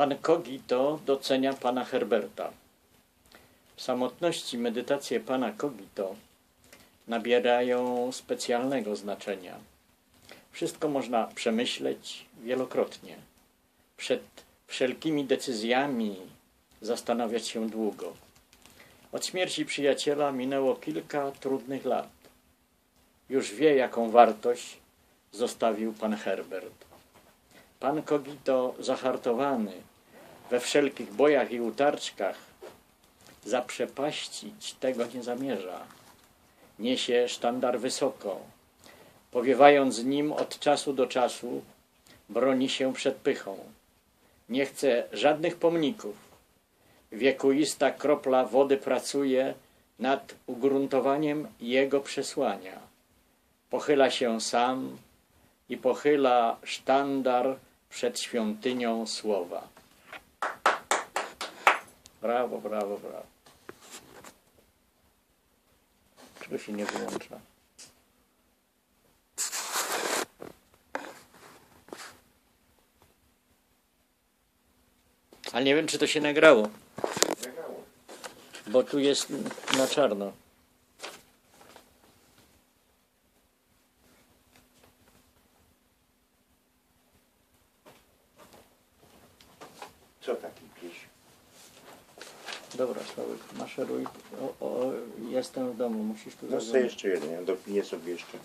Pan Kogito docenia pana Herberta. W samotności medytacje pana Kogito nabierają specjalnego znaczenia. Wszystko można przemyśleć wielokrotnie. Przed wszelkimi decyzjami zastanawiać się długo. Od śmierci przyjaciela minęło kilka trudnych lat. Już wie, jaką wartość zostawił pan Herbert. Pan Kogito zahartowany we wszelkich bojach i utarczkach zaprzepaścić tego nie zamierza. Niesie sztandar wysoko, powiewając nim od czasu do czasu, broni się przed pychą. Nie chce żadnych pomników. Wiekuista kropla wody pracuje nad ugruntowaniem jego przesłania. Pochyla się sam i pochyla sztandar przed świątynią słowa. Brawo, brawo, brawo. Czego się nie wyłącza? Ale nie wiem, czy to się nagrało, bo tu jest na czarno. Pieś? Dobra, Sławek, maszeruj. O, o, jestem w domu, musisz tu No zadzwonić. jeszcze jeden, ja dopinię sobie jeszcze.